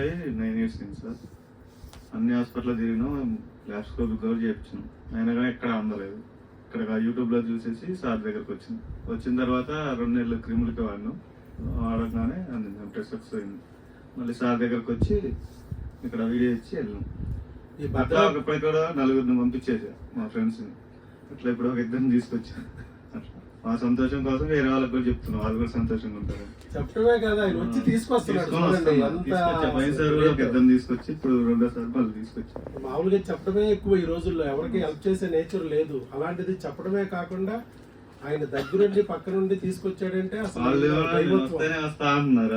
Nine years అయింది sir. అన్ని hospital తిరిగినాం ల్యాప్స్కోప్ కవర్ చేయించాం. అయినా కానీ ఎక్కడ అందలేదు. ఇక్కడ యూట్యూబ్లో చూసేసి సార్ దగ్గరకు వచ్చింది. వచ్చిన తర్వాత రెండు నెలలు క్రిములకి వాడినాం. వాడగానే అందింది సక్సెస్ అయింది మళ్ళీ సార్ దగ్గరకు వచ్చి ఇక్కడ వీడియో ఇచ్చి వెళ్ళాం ఈ ఇప్పటికి కూడా నలుగురిని పంపించేసా మా ఫ్రెండ్స్ని. అట్లా ఇప్పుడు ఒక ఇద్దరిని తీసుకొచ్చాను. అట్లా. మా సంతోషం కోసం వేరే వాళ్ళకి కూడా చెప్తున్నాం. వాళ్ళు కూడా సంతోషంగా ఉంటారు. చెప్పడమే కదా ఆయన వచ్చి తీసుకొస్తున్నాడు తీసుకొచ్చా ఇప్పుడు రెండోసారి మళ్ళీ తీసుకొచ్చాం మామూలుగా చెప్పడమే ఎక్కువ ఈ రోజుల్లో. ఎవరికి హెల్ప్ చేసే నేచర్ లేదు. అలాంటిది చెప్పడమే కాకుండా ఆయన దగ్గరుండి పక్క నుండి తీసుకొచ్చాడంటే అసలు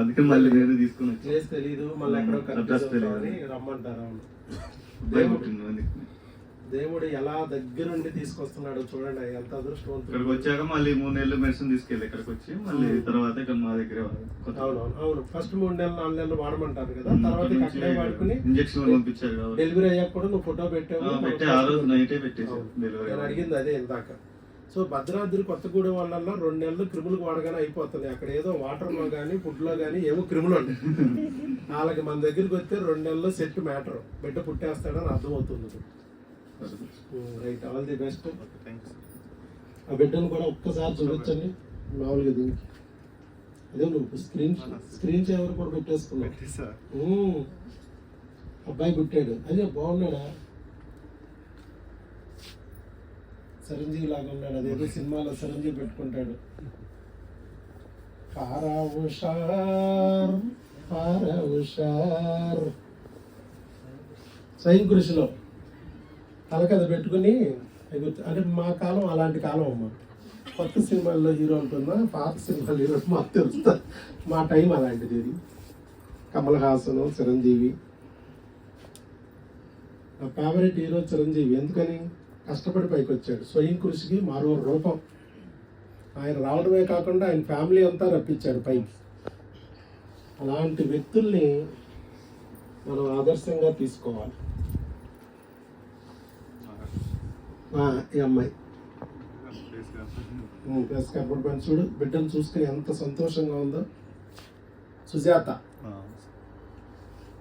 అందుకే మళ్ళీ నేను తీసుకుని తెలియదు మళ్ళీ ఎక్కడో రమ్మంటారు. అవును. దేవుడు ఎలా దగ్గరుండి తీసుకొస్తున్నాడో చూడండి ఎంత ఇక్కడికి అదృష్టవంతుడు వచ్చాక మళ్ళీ మూడు నెలలు మెడిసిన్ తీసుకెళ్ళి ఇక్కడికి వచ్చి మళ్ళీ తర్వాత ఇక్కడ మా దగ్గరే అవునవును అవును ఫస్ట్ మూడు నెలలు నాలుగు నెలలు వాడమంటారు కదా. తర్వాత అక్కడే వాడుకుని ఇంజక్షన్ పంపించారు డెలివరీ అయ్యాక కూడా నువ్వు ఫోటో పెట్టావు పెట్టే ఆ రోజు నైటే పెట్టేసాను అవును. డెలివరీ అడిగింది అదే ఇందాక. సో భద్రాద్రి కొత్తగూడెం వాళ్ళల్లో రెండు నెలలు క్రిములకు వాడగానే అయిపోతుంది అక్కడ ఏదో వాటర్లో కానీ ఫుడ్లో కానీ ఏమో క్రిములు ఉంటాయి వాళ్ళకి మన దగ్గరికి వస్తే రెండు నెలల్లో సెట్ మ్యాటర్ బిడ్డ పుట్టేస్తాడని అర్థమవుతుంది. రైట్ ఆల్ ది బెస్ట్ ఆ బిడ్డను కూడా ఒక్కసారి చూపించండి మామూలుగా దీనికి. అదే నువ్వు స్క్రీన్ స్క్రీన్ సేవర్ కూడా పెట్టేసుకున్నావు. అబ్బాయి పుట్టాడు అదే బాగున్నాడా? చిరంజీవి లాగా ఉన్నాడు. అదేదో సినిమాలో చిరంజీవి పెట్టుకుంటాడు. పారా హుషార్ పారా సైన్ కృషిలో తలకథ పెట్టుకుని అంటే మా కాలం అలాంటి కాలం అమ్మ. కొత్త సినిమాల్లో హీరో ఉంటుందా? పాత సినిమాల్లో హీరో మాకు తెలుస్తా. మా టైం అలాంటిది ఇది. కమల్ హాసన్ చిరంజీవి. నా ఫేవరెట్ హీరో చిరంజీవి. ఎందుకని? కష్టపడి పైకి వచ్చాడు స్వయం కృషికి మరో రూపం. ఆయన రావడమే కాకుండా ఆయన ఫ్యామిలీ అంతా రప్పించాడు పైకి. అలాంటి వ్యక్తుల్ని మనం ఆదర్శంగా తీసుకోవాలి ఆ, ఈ అమ్మాయి. ప్లస్ కనపడి పని చూడు బిడ్డను చూసుకుని ఎంత సంతోషంగా ఉందో. Sujatha.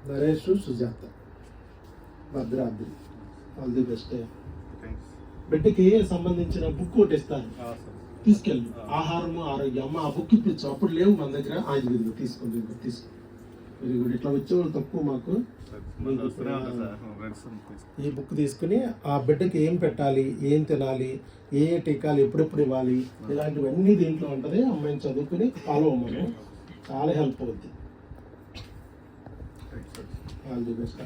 Naresh Sujatha. Bhadradri. All the best బిడ్డకి సంబంధించిన బుక్ ఒకటి ఇస్తాను. తీసుకెళ్ళి. ఆహారము ఆరోగ్యం అమ్మ ఆ బుక్ ఇప్పించు. అప్పుడు లేవు మన దగ్గర. ఆ, ఇది ఇదిగో తీసుకోండి ఇదిగో తీసుకో. వెరీ గుడ్ ఇట్లా వచ్చేవాళ్ళు తక్కువ మాకు. ఈ బుక్ తీసుకుని ఆ బిడ్డకి ఏం పెట్టాలి ఏం తినాలి ఏ ఏ టీకాలు ఎప్పుడెప్పుడు ఇవ్వాలి ఇలాంటివన్నీ దీంట్లో ఉంటుంది. అమ్మాయిని చదువుకుని ఫాలో అవ్వమను చాలా హెల్ప్ అవుద్ది. All the best